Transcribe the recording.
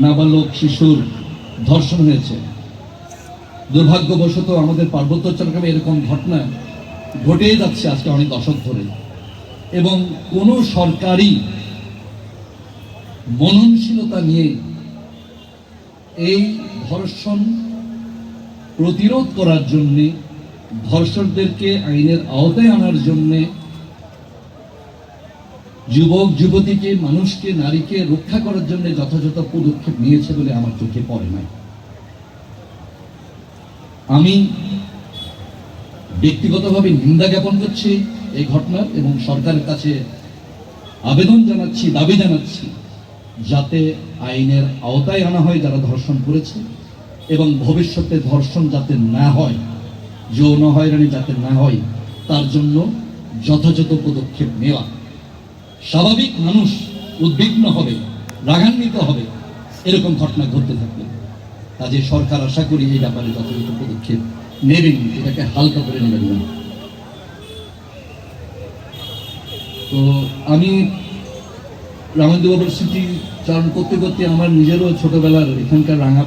নাবালক শিশুর ধর্ষণ হয়েছে। দুর্ভাগ্যবশত আমাদের পার্বত্য চট্টগ্রামে এরকম ঘটনা ঘটেই যাচ্ছে আজকে অনেক দশক ধরে। এবং কোনো সরকারি মননশীলতা নিয়ে এই ধর্ষণ প্রতিরোধ করার জন্যে ধর্ষকদেরকে আইনের আওতায় আনার জন্যে যুবক, যুবতীকে, মানুষকে, নারীকে রক্ষা করার জন্য যথাযথ পদক্ষেপ নিয়েছে বলে আমার চোখে পড়ে নাই। আমি ব্যক্তিগতভাবে নিন্দা জ্ঞাপন করছি এই ঘটনার এবং সরকারের কাছে আবেদন জানাচ্ছি, দাবি জানাচ্ছি যাতে আইনের আওতায় আনা হয় যারা ধর্ষণ করেছে এবং ভবিষ্যতে ধর্ষণ যাতে না হয়, যৌন হয়রানি যাতে না হয়, তার জন্য যথাযথ পদক্ষেপ নেওয়া। স্বাভাবিক মানুষ উদ্বিগ্ন হবে, রাগান্বিত হবে, এরকম ঘটনা ঘটতে থাকবে। কাজে সরকার আশা করি এই ব্যাপারে যথাযথ পদক্ষেপ নেবেন, এটাকে হালকা করে নেবেন না। তো আমি রামেন্দ্র বাবুর স্মৃতি চারণ করতে করতে আমার নিজেরও ছোটবেলার এখানকার রাঙা